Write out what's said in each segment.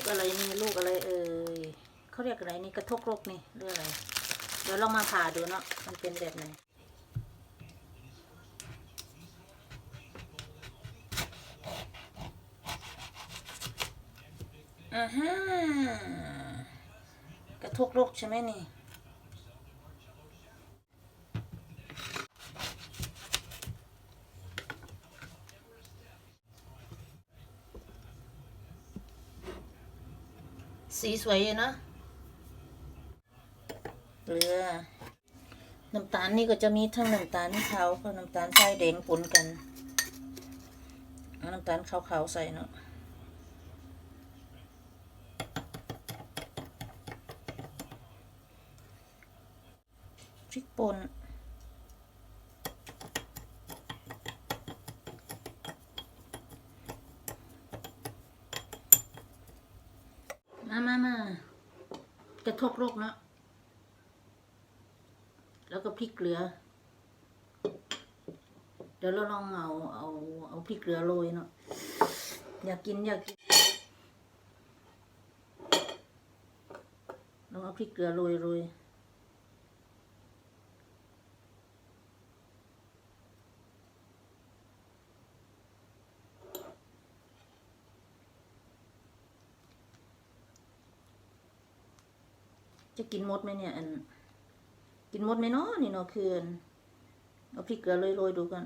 กอะไรนี่ลูกอะไรเอ่ยเขาเรียกอะไรนี่กระทกรกนี่เรื่องอะไร เดี๋ยวลองมาผ่าดูเนาะมันเป็นแบบไหนอ่าฮะกระทกรกใช่ไหมนี่ สีสวยอยู่เนอะเกลือ น้ำตาลนี่ก็จะมีทั้งน้ำตาลขาวกับน้ำตาลทรายแดงปนกันเอาน้ำตาลขาวๆใส่เนาะพริกป่นมามามา กระทกโรคเนาะแล้วก็พริกเกลือ เดี๋ยวเราลองเอาเอาเอาพริกเกลือโรยเนาะอยากกินอยากกินลองเอาพริกเกลือโรยโรย จะกินหมดไหมเนี่ยอันกินหมดไหมเนาะนี่เนาะคืนเอาพริกเกลือโรยๆดูกัน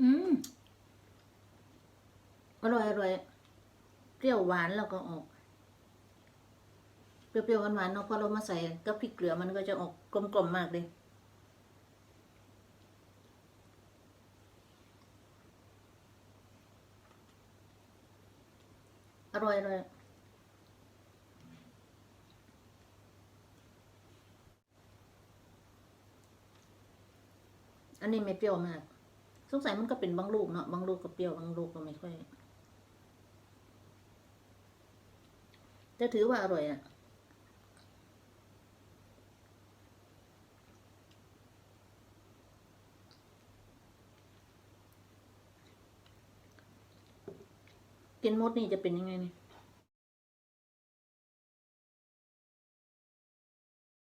อืมอร่อยอร่อยเปรี้ยวหวานแล้วก็ออก เปรี้ยวๆหวานๆเนาะพอเรามาใส่กับพริกเกลือมันก็จะออกกลมๆมากเลยอร่อยอร่อยอันนี้ไม่เปรี้ยวมาก สงสัยมันก็เป็นบางลูกเนาะ บางลูกก็เปรี้ยว บางลูกก็ไม่ค่อย แต่ถือว่าอร่อยอะ กินมดนี่จะเป็นยังไงเนี่ย